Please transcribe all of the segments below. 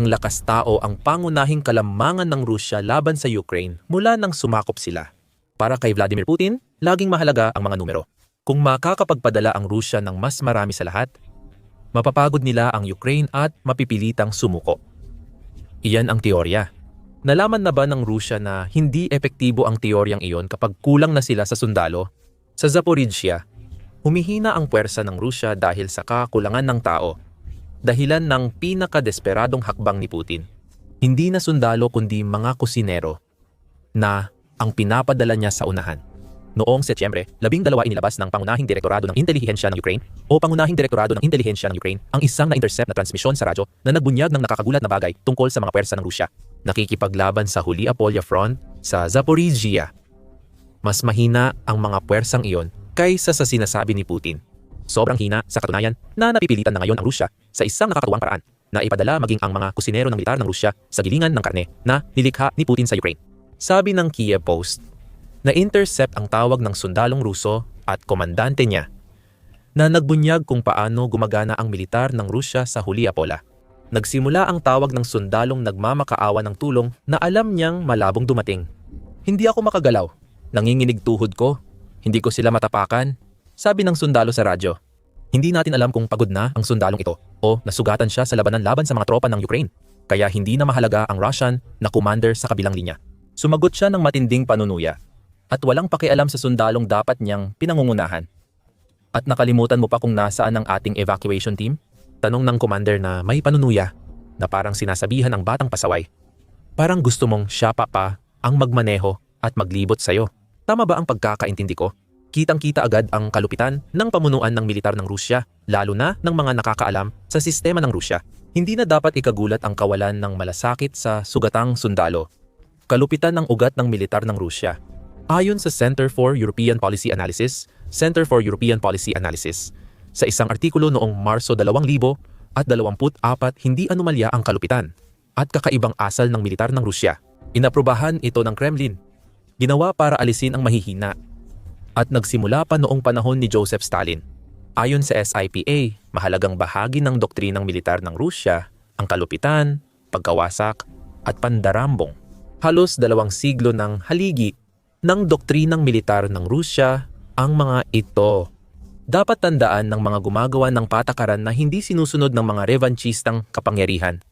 ang lakas tao ang pangunahing kalamangan ng Rusya laban sa Ukraine mula nang sumakop sila. Para kay Vladimir Putin, laging mahalaga ang mga numero. Kung makakapagpadala ang Rusya ng mas marami sa lahat, mapapagod nila ang Ukraine at mapipilitang sumuko. Iyan ang teorya. Nalaman na ba ng Rusya na hindi epektibo ang teoryang iyon kapag kulang na sila sa sundalo? Sa Zaporizhia, humihina ang puwersa ng Rusya dahil sa kakulangan ng tao. Dahilan ng pinakadesperadong hakbang ni Putin. Hindi na sundalo kundi mga kusinero na ang pinapadala niya sa unahan. Noong Setyembre, labing dalawa inilabas ng Pangunahing Direktorado ng Intelihensya ng Ukraine o Pangunahing Direktorado ng Intelihensya ng Ukraine ang isang na-intercept na transmisyon sa radyo na nagbunyag ng nakakagulat na bagay tungkol sa mga pwersa ng Rusya nakikipaglaban sa Huli Apolya Front sa Zaporizhia. Mas mahina ang mga puwersang iyon kaysa sa sinasabi ni Putin. Sobrang hina sa katunayan na napipilitan na ngayon ang Rusya sa isang nakakatuwang paraan na ipadala maging ang mga kusinero ng militar ng Rusya sa gilingan ng karne na nilikha ni Putin sa Ukraine. Sabi ng Kiev Post, na-intercept ang tawag ng sundalong Ruso at komandante niya na nagbunyag kung paano gumagana ang militar ng Rusya sa Huli Apola. Nagsimula ang tawag ng sundalong nagmamakaawa ng tulong na alam niyang malabong dumating. Hindi ako makagalaw. Nanginginig tuhod ko. Hindi ko sila matapakan. Sabi ng sundalo sa radyo. Hindi natin alam kung pagod na ang sundalong ito o nasugatan siya sa labanan laban sa mga tropa ng Ukraine. Kaya hindi na mahalaga ang Russian na commander sa kabilang linya. Sumagot siya ng matinding panunuya at walang pakialam sa sundalong dapat niyang pinangungunahan. At nakalimutan mo pa kung nasaan ang ating evacuation team? Tanong ng commander na may panunuya na parang sinasabihan ang batang pasaway. Parang gusto mong siya pa pa ang magmaneho at maglibot sa'yo. Tama ba ang pagkakaintindi ko? Kitang-kita agad ang kalupitan ng pamunuan ng militar ng Rusya, lalo na ng mga nakakaalam sa sistema ng Rusya. Hindi na dapat ikagulat ang kawalan ng malasakit sa sugatang sundalo. Kalupitan ng ugat ng militar ng Rusya. Ayon sa Center for European Policy Analysis, Center for European Policy Analysis, sa isang artikulo noong Marso 2000 at 24 hindi anomalya ang kalupitan at kakaibang asal ng militar ng Rusya. Inaprubahan ito ng Kremlin. Ginawa para alisin ang mahihina at nagsimula pa noong panahon ni Joseph Stalin. Ayon sa SIPA, mahalagang bahagi ng doktrinang militar ng Rusya ang kalupitan, pagkawasak at pandarambong. Halos dalawang siglo ng haligi ng doktrinang militar ng Rusya ang mga ito dapat tandaan ng mga gumagawa ng patakaran na hindi sinusunod ng mga revanchistang kapangyarihan,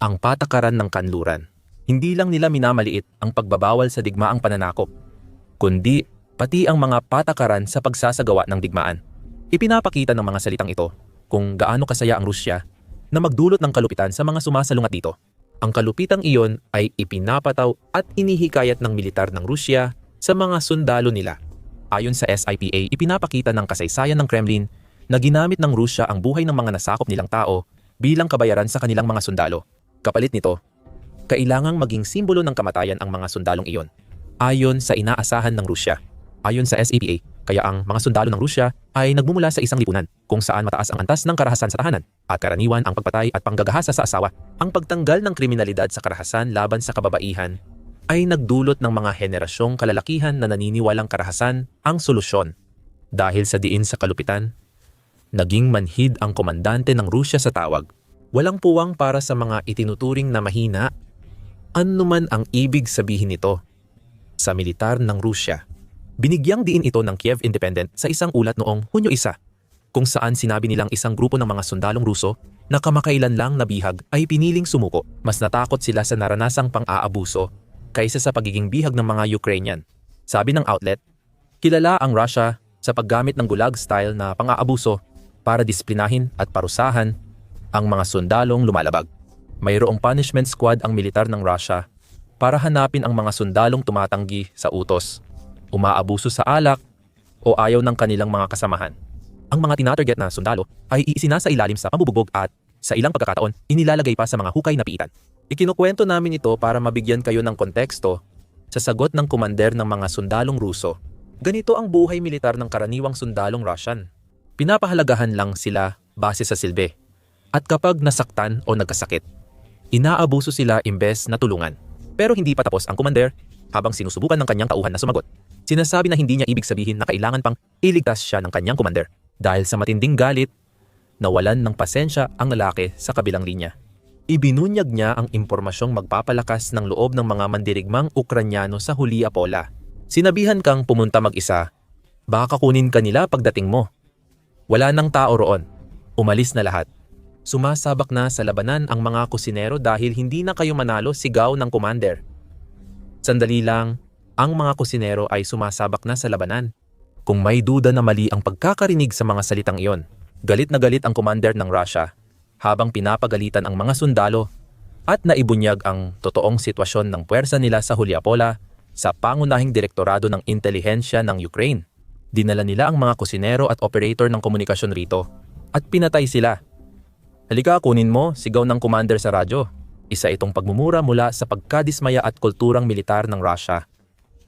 ang patakaran ng kanluran. Hindi lang nila minamaliit ang pagbabawal sa digmaang pananakop, kundi pati ang mga patakaran sa pagsasagawa ng digmaan. Ipinapakita ng mga salitang ito kung gaano kasaya ang Rusya na magdulot ng kalupitan sa mga sumasalungat dito. Ang kalupitang iyon ay ipinapataw at inihikayat ng militar ng Rusya sa mga sundalo nila Ayon sa SIPA, ipinapakita ng kasaysayan ng Kremlin na ginamit ng Rusya ang buhay ng mga nasakop nilang tao bilang kabayaran sa kanilang mga sundalo. Kapalit nito, kailangang maging simbolo ng kamatayan ang mga sundalong iyon. Ayon sa inaasahan ng Rusya. Ayon sa SIPA, kaya ang mga sundalo ng Rusya ay nagmumula sa isang lipunan kung saan mataas ang antas ng karahasan sa tahanan at karaniwan ang pagpatay at panggagahasa sa asawa. Ang pagtanggal ng kriminalidad sa karahasan laban sa kababaihan ay nagdulot ng mga henerasyong kalalakihan na naniniwalang karahasan ang solusyon. Dahil sa diin sa kalupitan, naging manhid ang komandante ng Rusya sa tawag. Walang puwang para sa mga itinuturing na mahina. Ano man ang ibig sabihin nito sa militar ng Rusya. Binigyang diin ito ng Kiev Independent sa isang ulat noong Hunyo 1 kung saan sinabi nilang isang grupo ng mga sundalong Ruso na kamakailan lang nabihag ay piniling sumuko. Mas natakot sila sa naranasang pang-aabuso kaysa sa pagiging bihag ng mga Ukrainian. Sabi ng outlet, kilala ang Russia sa paggamit ng gulag style na pang-aabuso para disiplinahin at parusahan ang mga sundalong lumalabag. Mayroong punishment squad ang militar ng Russia para hanapin ang mga sundalong tumatanggi sa utos, umaabuso sa alak o ayaw ng kanilang mga kasamahan. Ang mga tinatarget na sundalo ay iisinasa ilalim sa pambubugbog at sa ilang pagkakataon inilalagay pa sa mga hukay na piitan. Ikinukwento namin ito para mabigyan kayo ng konteksto sa sagot ng kumander ng mga sundalong Ruso. Ganito ang buhay militar ng karaniwang sundalong Russian. Pinapahalagahan lang sila base sa silbi. At kapag nasaktan o nagkasakit, inaabuso sila imbes na tulungan. Pero hindi pa tapos ang kumander habang sinusubukan ng kanyang tauhan na sumagot. Sinasabi na hindi niya ibig sabihin na kailangan pang iligtas siya ng kanyang kumander. Dahil sa matinding galit, nawalan ng pasensya ang lalaki sa kabilang linya. Ibinunyag niya ang impormasyong magpapalakas ng loob ng mga mandirigmang Ukranyano sa Huliapola. Sinabihan kang pumunta mag-isa. Baka kunin ka nila pagdating mo. Wala nang tao roon. Umalis na lahat. Sumasabak na sa labanan ang mga kusinero dahil hindi na kayo manalo sigaw ng commander. Sandali lang, ang mga kusinero ay sumasabak na sa labanan. Kung may duda na mali ang pagkakarinig sa mga salitang iyon, galit na galit ang commander ng Russia habang pinapagalitan ang mga sundalo at naibunyag ang totoong sitwasyon ng puwersa nila sa Huliapola sa pangunahing direktorado ng intelihensya ng Ukraine. Dinala nila ang mga kusinero at operator ng komunikasyon rito at pinatay sila. Halika kunin mo, sigaw ng commander sa radyo. Isa itong pagmumura mula sa pagkadismaya at kulturang militar ng Russia.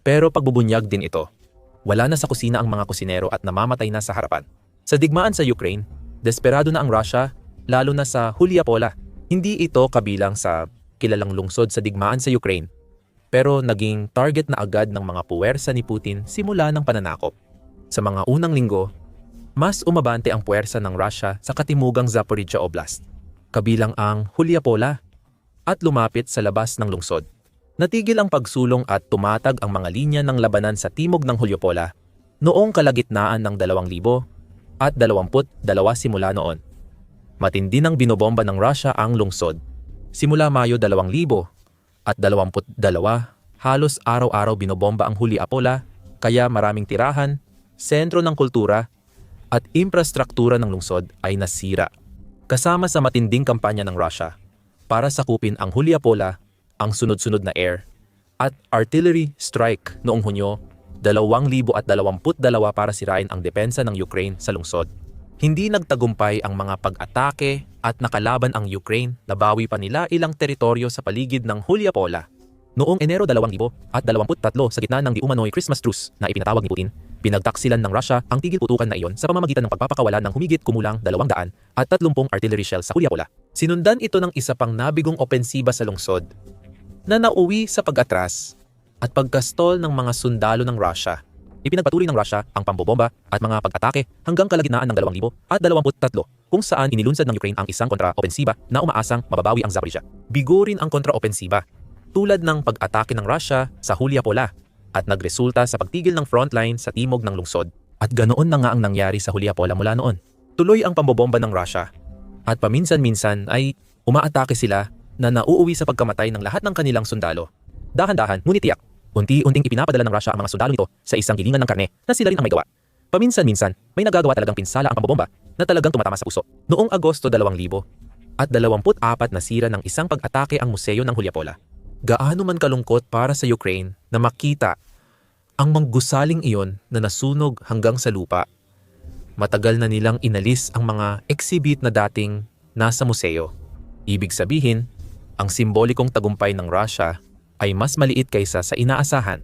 Pero pagbubunyag din ito. Wala na sa kusina ang mga kusinero at namamatay na sa harapan. Sa digmaan sa Ukraine, desperado na ang Russia lalo na sa Huliapola. Hindi ito kabilang sa kilalang lungsod sa digmaan sa Ukraine, pero naging target na agad ng mga puwersa ni Putin simula ng pananakop. Sa mga unang linggo, mas umabante ang puwersa ng Russia sa katimugang Zaporizhia Oblast, kabilang ang Huliapola, at lumapit sa labas ng lungsod. Natigil ang pagsulong at tumatag ang mga linya ng labanan sa timog ng Huliapola noong kalagitnaan ng 2000 at 22 simula noon. Matindi nang binobomba ng Russia ang lungsod. Simula Mayo 2000 at 22, halos araw-araw binobomba ang Huli Apola, kaya maraming tirahan, sentro ng kultura, at infrastruktura ng lungsod ay nasira. Kasama sa matinding kampanya ng Russia para sakupin ang Huli Apola, ang sunod-sunod na air, at artillery strike noong Hunyo 2022 para sirain ang depensa ng Ukraine sa lungsod. Hindi nagtagumpay ang mga pag-atake at nakalaban ang Ukraine, nabawi pa nila ilang teritoryo sa paligid ng Huliapola. Noong Enero 2023 sa gitna ng di umano'y Christmas truce na ipinatawag ni Putin, pinagtaksilan ng Russia ang tigil putukan na iyon sa pamamagitan ng pagpapakawalan ng humigit kumulang 200 at 30 artillery shells sa Huliapola. Sinundan ito ng isa pang nabigong opensiba sa lungsod na nauwi sa pag-atras at pagkastol ng mga sundalo ng Russia Ipinagpatuloy ng Russia ang pambobomba at mga pag-atake hanggang kalagitnaan ng 2023 kung saan inilunsad ng Ukraine ang isang kontra-opensiba na umaasang mababawi ang Zaporizhia. Bigo rin ang kontra-opensiba tulad ng pag-atake ng Russia sa Huliapola at nagresulta sa pagtigil ng frontline sa timog ng lungsod. At ganoon na nga ang nangyari sa Huliapola mula noon. Tuloy ang pambobomba ng Russia at paminsan-minsan ay umaatake sila na nauuwi sa pagkamatay ng lahat ng kanilang sundalo. Dahan-dahan, ngunit tiyak, Unti-unting ipinapadala ng Russia ang mga sundalo nito sa isang gilingan ng karne na sila rin ang may gawa. Paminsan-minsan, may nagagawa talagang pinsala ang pambobomba na talagang tumatama sa puso. Noong Agosto 2000 at 24 na sira ng isang pag-atake ang museo ng Hulyapola. Gaano man kalungkot para sa Ukraine na makita ang manggusaling iyon na nasunog hanggang sa lupa. Matagal na nilang inalis ang mga exhibit na dating nasa museo. Ibig sabihin, ang simbolikong tagumpay ng Russia ay mas maliit kaysa sa inaasahan.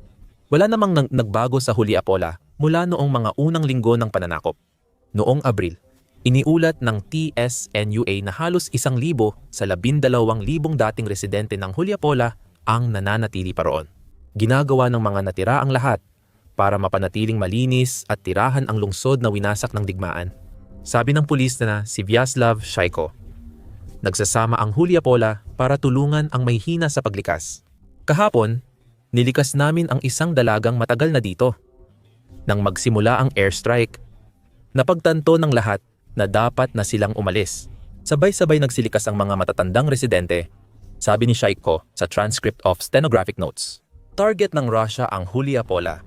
Wala namang nang nagbago sa huli Apola mula noong mga unang linggo ng pananakop. Noong Abril, iniulat ng TSNUA na halos isang libo sa labindalawang libong dating residente ng Hulyapola ang nananatili pa roon. Ginagawa ng mga natira ang lahat para mapanatiling malinis at tirahan ang lungsod na winasak ng digmaan. Sabi ng pulis na si Vyaslav Shaiko, nagsasama ang Hulyapola para tulungan ang may hina sa paglikas. Kahapon, nilikas namin ang isang dalagang matagal na dito. Nang magsimula ang airstrike, napagtanto ng lahat na dapat na silang umalis. Sabay-sabay nagsilikas ang mga matatandang residente, sabi ni Shaiko sa transcript of stenographic notes. Target ng Russia ang Huliapola.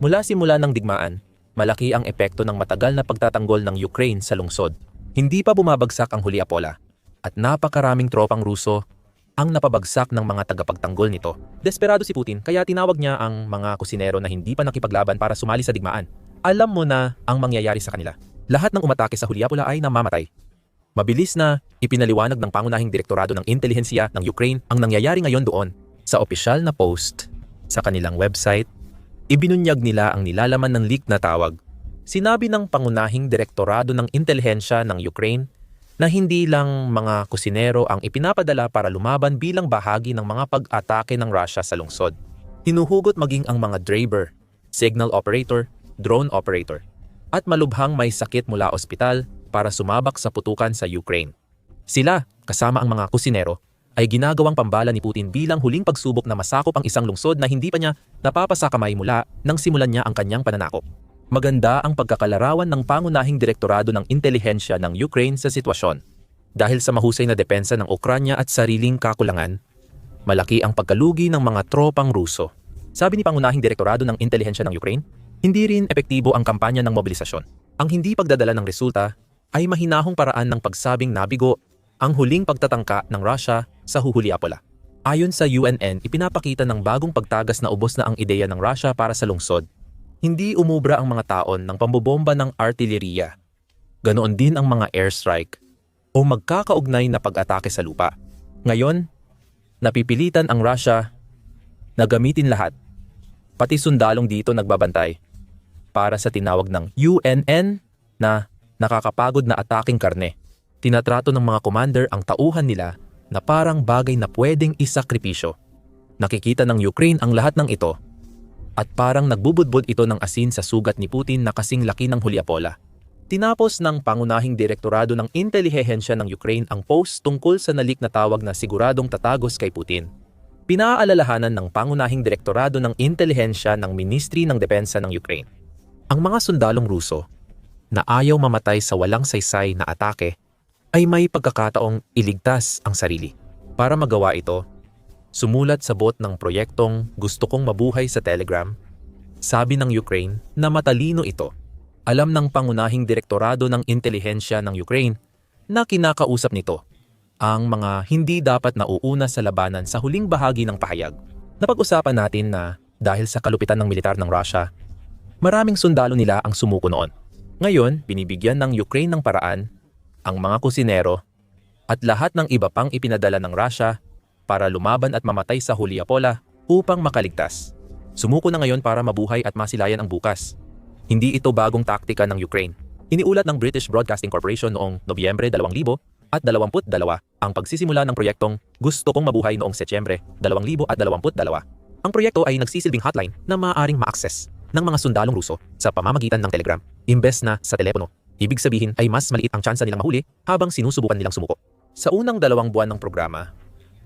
Mula simula ng digmaan, malaki ang epekto ng matagal na pagtatanggol ng Ukraine sa lungsod. Hindi pa bumabagsak ang Huliapola at napakaraming tropang Ruso ang napabagsak ng mga tagapagtanggol nito. Desperado si Putin kaya tinawag niya ang mga kusinero na hindi pa nakipaglaban para sumali sa digmaan. Alam mo na ang mangyayari sa kanila. Lahat ng umatake sa Huliapola ay namamatay. Mabilis na ipinaliwanag ng pangunahing direktorado ng intelihensiya ng Ukraine ang nangyayari ngayon doon. Sa opisyal na post sa kanilang website, ibinunyag nila ang nilalaman ng leak na tawag. Sinabi ng pangunahing direktorado ng intelihensya ng Ukraine na hindi lang mga kusinero ang ipinapadala para lumaban bilang bahagi ng mga pag-atake ng Russia sa lungsod. Hinuhugot maging ang mga driver, signal operator, drone operator, at malubhang may sakit mula ospital para sumabak sa putukan sa Ukraine. Sila, kasama ang mga kusinero, ay ginagawang pambala ni Putin bilang huling pagsubok na masakop ang isang lungsod na hindi pa niya napapasakamay mula nang simulan niya ang kanyang pananakop. Maganda ang pagkakalarawan ng pangunahing direktorado ng intelihensya ng Ukraine sa sitwasyon. Dahil sa mahusay na depensa ng Ukranya at sariling kakulangan, malaki ang pagkalugi ng mga tropang Ruso. Sabi ni pangunahing direktorado ng intelihensya ng Ukraine, hindi rin epektibo ang kampanya ng mobilisasyon. Ang hindi pagdadala ng resulta ay mahinahong paraan ng pagsabing nabigo ang huling pagtatangka ng Russia sa Huhuliapola. Ayon sa UNN, ipinapakita ng bagong pagtagas na ubos na ang ideya ng Russia para sa lungsod. Hindi umubra ang mga taon ng pambobomba ng artilleriya. Ganoon din ang mga airstrike o magkakaugnay na pag-atake sa lupa. Ngayon, napipilitan ang Russia na gamitin lahat, pati sundalong dito nagbabantay, para sa tinawag ng UNN na nakakapagod na ataking karne. Tinatrato ng mga commander ang tauhan nila na parang bagay na pwedeng isakripisyo. Nakikita ng Ukraine ang lahat ng ito at parang nagbubudbod ito ng asin sa sugat ni Putin na kasing laki ng Hulyapola. Tinapos ng pangunahing direktorado ng intelihensya ng Ukraine ang post tungkol sa nalik na tawag na siguradong tatagos kay Putin. Pinaalalahanan ng pangunahing direktorado ng intelihensya ng Ministry ng Depensa ng Ukraine. Ang mga sundalong Ruso na ayaw mamatay sa walang saysay na atake ay may pagkakataong iligtas ang sarili. Para magawa ito, sumulat sa bot ng proyektong Gusto Kong Mabuhay sa Telegram, sabi ng Ukraine na matalino ito alam ng pangunahing direktorado ng intelihensya ng Ukraine na kinakausap nito ang mga hindi dapat nauuna sa labanan sa huling bahagi ng pahayag. Napag-usapan natin na dahil sa kalupitan ng militar ng Russia, maraming sundalo nila ang sumuko noon. Ngayon, binibigyan ng Ukraine ng paraan ang mga kusinero at lahat ng iba pang ipinadala ng Russia para lumaban at mamatay sa Hulyapola upang makaligtas. Sumuko na ngayon para mabuhay at masilayan ang bukas. Hindi ito bagong taktika ng Ukraine. Iniulat ng British Broadcasting Corporation noong Nobyembre 2022 ang pagsisimula ng proyektong Gusto Kong Mabuhay noong Setyembre 2022. Ang proyekto ay nagsisilbing hotline na maaaring ma-access ng mga sundalong Ruso sa pamamagitan ng Telegram, imbes na sa telepono. Ibig sabihin ay mas maliit ang tsansa nilang mahuli habang sinusubukan nilang sumuko. Sa unang dalawang buwan ng programa,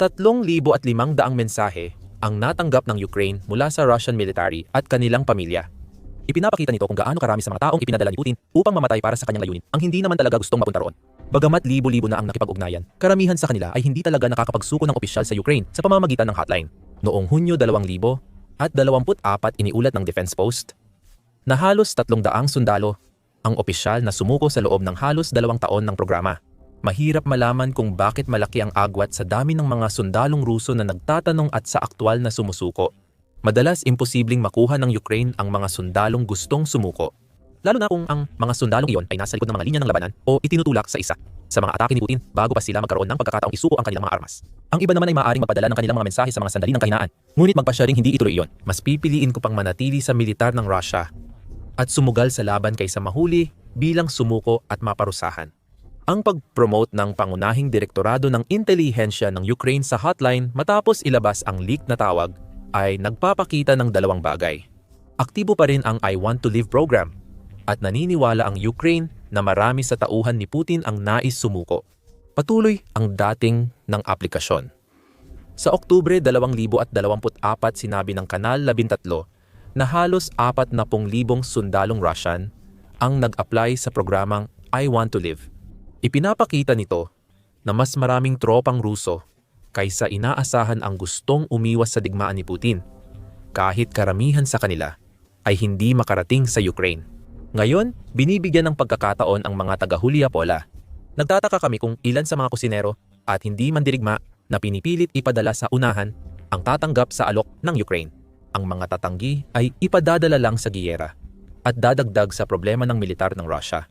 3,500 mensahe ang natanggap ng Ukraine mula sa Russian military at kanilang pamilya Ipinapakita nito kung gaano karami sa mga taong ipinadala ni Putin upang mamatay para sa kanyang layunin ang hindi naman talaga gustong mapunta roon. Bagamat libo-libo na ang nakipag-ugnayan, karamihan sa kanila ay hindi talaga nakakapagsuko ng opisyal sa Ukraine sa pamamagitan ng hotline. Noong Hunyo 2000 at 24 iniulat ng Defense Post na halos 300 sundalo ang opisyal na sumuko sa loob ng halos dalawang taon ng programa. Mahirap malaman kung bakit malaki ang agwat sa dami ng mga sundalong Ruso na nagtatanong at sa aktwal na sumusuko Madalas imposibleng makuha ng Ukraine ang mga sundalong gustong sumuko. Lalo na kung ang mga sundalong iyon ay nasa likod ng mga linya ng labanan o itinutulak sa isa sa mga atake ni Putin bago pa sila magkaroon ng pagkakataong isuko ang kanilang mga armas. Ang iba naman ay maaaring magpadala ng kanilang mga mensahe sa mga sandali ng kahinaan. Ngunit magpasya ring hindi ituloy iyon. Mas pipiliin ko pang manatili sa militar ng Russia at sumugal sa laban kaysa mahuli bilang sumuko at maparusahan. Ang pag-promote ng pangunahing direktorado ng intelihensya ng Ukraine sa hotline matapos ilabas ang leak na tawag ay nagpapakita ng dalawang bagay. Aktibo pa rin ang I Want to Live program at naniniwala ang Ukraine na marami sa tauhan ni Putin ang nais sumuko. Patuloy ang dating ng aplikasyon. Sa Oktubre 2024 sinabi ng Kanal 13 na halos 40,000 sundalong Russian ang nag-apply sa programang I Want to Live. Ipinapakita nito na mas maraming tropang Ruso kaysa inaasahan ang gustong umiwas sa digmaan ni Putin, kahit karamihan sa kanila ay hindi makarating sa Ukraine. Ngayon, binibigyan ng pagkakataon ang mga taga-Hulya Pola. Nagtataka kami kung ilan sa mga kusinero at hindi mandirigma na pinipilit ipadala sa unahan ang tatanggap sa alok ng Ukraine. Ang mga tatanggi ay ipadadala lang sa giyera at dadagdag sa problema ng militar ng Russia.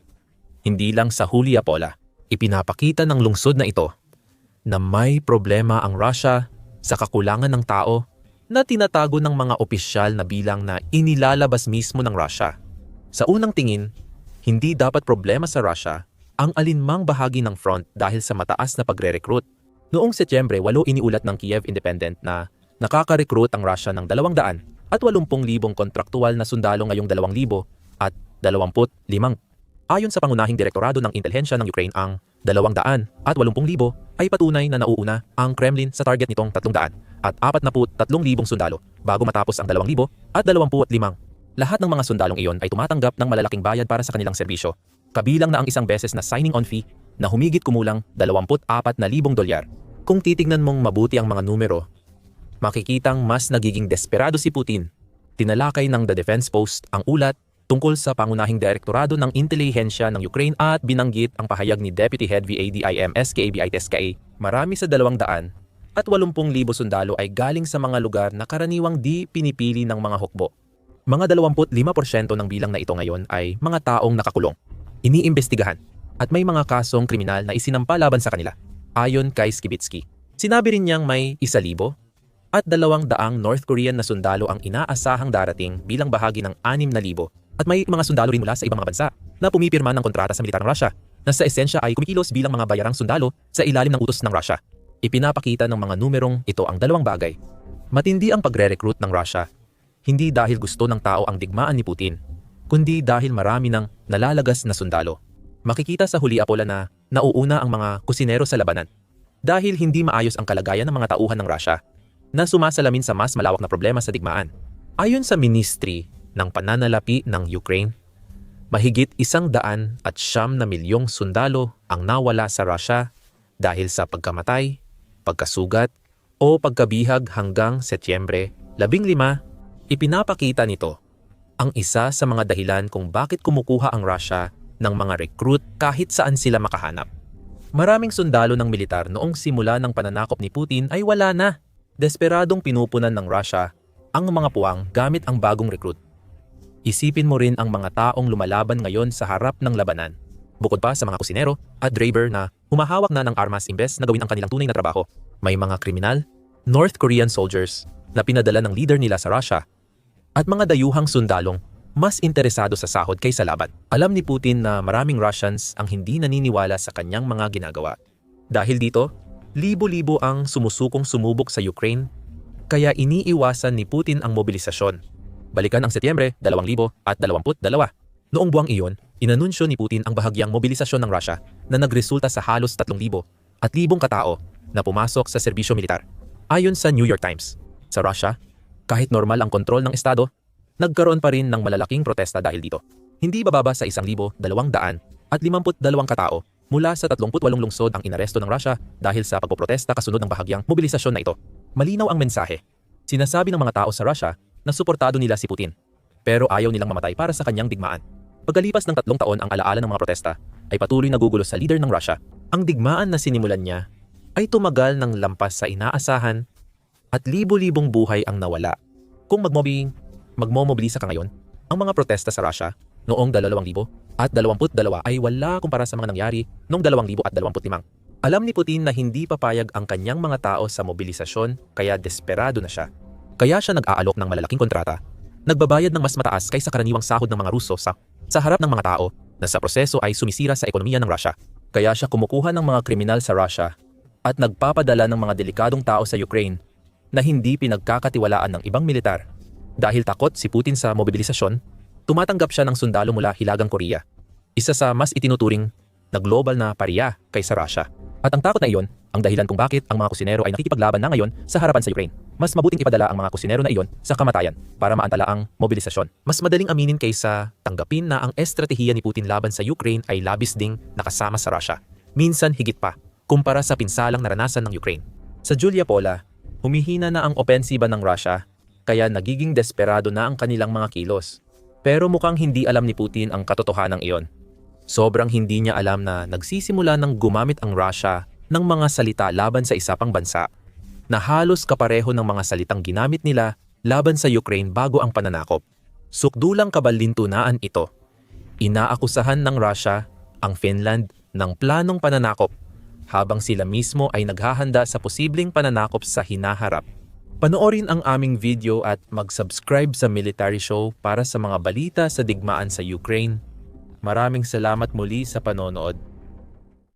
Hindi lang sa Hulya Pola, ipinapakita ng lungsod na ito na may problema ang Russia sa kakulangan ng tao na tinatago ng mga opisyal na bilang na inilalabas mismo ng Russia. Sa unang tingin, hindi dapat problema sa Russia ang alinmang bahagi ng front dahil sa mataas na pagre-recruit. Noong Setyembre, walo iniulat ng Kiev Independent na nakaka-recruit ang Russia ng 200 at 80,000 kontraktual na sundalo ngayong 2,000 at 25. Ayon sa pangunahing direktorado ng intelihensya ng Ukraine ang 200 at 80,000 ay patunay na nauuna ang Kremlin sa target nitong 300 at 43,000 sundalo bago matapos ang 2,000 at 25. Lahat ng mga sundalong iyon ay tumatanggap ng malalaking bayad para sa kanilang serbisyo, kabilang na ang isang beses na signing on fee na humigit kumulang 24,000 dolyar. Kung titignan mong mabuti ang mga numero, makikitang mas nagiging desperado si Putin. Tinalakay ng The Defense Post ang ulat tungkol sa pangunahing direktorado ng intelihensya ng Ukraine at binanggit ang pahayag ni Deputy Head VADIM SKABITSKA. Marami sa 200 at 80,000 sundalo ay galing sa mga lugar na karaniwang di pinipili ng mga hukbo. Mga 25% ng bilang na ito ngayon ay mga taong nakakulong, iniimbestigahan, at may mga kasong kriminal na isinampa laban sa kanila, ayon kay Skibitsky. Sinabi rin niyang may 1,000 at 200 North Korean na sundalo ang inaasahang darating bilang bahagi ng 6,000 at may mga sundalo rin mula sa ibang mga bansa na pumipirma ng kontrata sa militar ng Russia na sa esensya ay kumikilos bilang mga bayarang sundalo sa ilalim ng utos ng Russia. Ipinapakita ng mga numerong ito ang dalawang bagay. Matindi ang pagre-recruit ng Russia, hindi dahil gusto ng tao ang digmaan ni Putin, kundi dahil marami ng nalalagas na sundalo. Makikita sa huli Apola na nauuna ang mga kusinero sa labanan dahil hindi maayos ang kalagayan ng mga tauhan ng Russia na sumasalamin sa mas malawak na problema sa digmaan. Ayon sa Ministry ng Pananalapi ng Ukraine, mahigit isang daan at siyam na milyong sundalo ang nawala sa Russia dahil sa pagkamatay, pagkasugat o pagkabihag hanggang Setyembre 15, ipinapakita nito ang isa sa mga dahilan kung bakit kumukuha ang Russia ng mga recruit kahit saan sila makahanap. Maraming sundalo ng militar noong simula ng pananakop ni Putin ay wala na. Desperadong pinupunan ng Russia ang mga puwang gamit ang bagong recruit. Isipin mo rin ang mga taong lumalaban ngayon sa harap ng labanan. Bukod pa sa mga kusinero at driver na humahawak na ng armas imbes na gawin ang kanilang tunay na trabaho. May mga kriminal, North Korean soldiers na pinadala ng leader nila sa Russia at mga dayuhang sundalong mas interesado sa sahod kaysa laban. Alam ni Putin na maraming Russians ang hindi naniniwala sa kanyang mga ginagawa. Dahil dito, libo-libo ang sumusukong sumubok sa Ukraine kaya iniiwasan ni Putin ang mobilisasyon. Balikan ang Setyembre 2022. Noong buwang iyon, inanunsyo ni Putin ang bahagyang mobilisasyon ng Russia na nagresulta sa halos 3,000 at libong katao na pumasok sa serbisyo militar. Ayon sa New York Times, sa Russia, kahit normal ang kontrol ng Estado, nagkaroon pa rin ng malalaking protesta dahil dito. Hindi bababa sa 1,200 at 52 katao mula sa 38 lungsod ang inaresto ng Russia dahil sa pagpoprotesta kasunod ng bahagyang mobilisasyon na ito. Malinaw ang mensahe. Sinasabi ng mga tao sa Russia na suportado nila si Putin, pero ayaw nilang mamatay para sa kanyang digmaan. Pagkalipas ng tatlong taon ang alaala ng mga protesta, ay patuloy nagugulo sa leader ng Russia. Ang digmaan na sinimulan niya ay tumagal ng lampas sa inaasahan at libo-libong buhay ang nawala. Kung magmobing, magmomobilisa ka ngayon, ang mga protesta sa Russia noong 2000 at 22 ay wala kumpara sa mga nangyari noong 2025. Alam ni Putin na hindi papayag ang kanyang mga tao sa mobilisasyon kaya desperado na siya. Kaya siya nag-aalok ng malalaking kontrata, nagbabayad ng mas mataas kaysa karaniwang sahod ng mga Ruso sa, sa harap ng mga tao na sa proseso ay sumisira sa ekonomiya ng Russia. Kaya siya kumukuha ng mga kriminal sa Russia at nagpapadala ng mga delikadong tao sa Ukraine na hindi pinagkakatiwalaan ng ibang militar. Dahil takot si Putin sa mobilisasyon, tumatanggap siya ng sundalo mula Hilagang Korea, isa sa mas itinuturing na global na pariya kaysa Russia. At ang takot na iyon, ang dahilan kung bakit ang mga kusinero ay nakikipaglaban na ngayon sa harapan sa Ukraine. Mas mabuting ipadala ang mga kusinero na iyon sa kamatayan para maantala ang mobilisasyon. Mas madaling aminin kaysa tanggapin na ang estratehiya ni Putin laban sa Ukraine ay labis ding nakasama sa Russia. Minsan higit pa, kumpara sa pinsalang naranasan ng Ukraine. Sa Julia Pola, humihina na ang opensiba ng Russia kaya nagiging desperado na ang kanilang mga kilos. Pero mukhang hindi alam ni Putin ang katotohanan iyon. Sobrang hindi niya alam na nagsisimula ng gumamit ang Russia ng mga salita laban sa isa pang bansa na halos kapareho ng mga salitang ginamit nila laban sa Ukraine bago ang pananakop. Sukdulang kabalintunaan ito. Inaakusahan ng Russia ang Finland ng planong pananakop habang sila mismo ay naghahanda sa posibleng pananakop sa hinaharap. Panoorin ang aming video at mag-subscribe sa Military Show para sa mga balita sa digmaan sa Ukraine Maraming salamat muli sa panonood.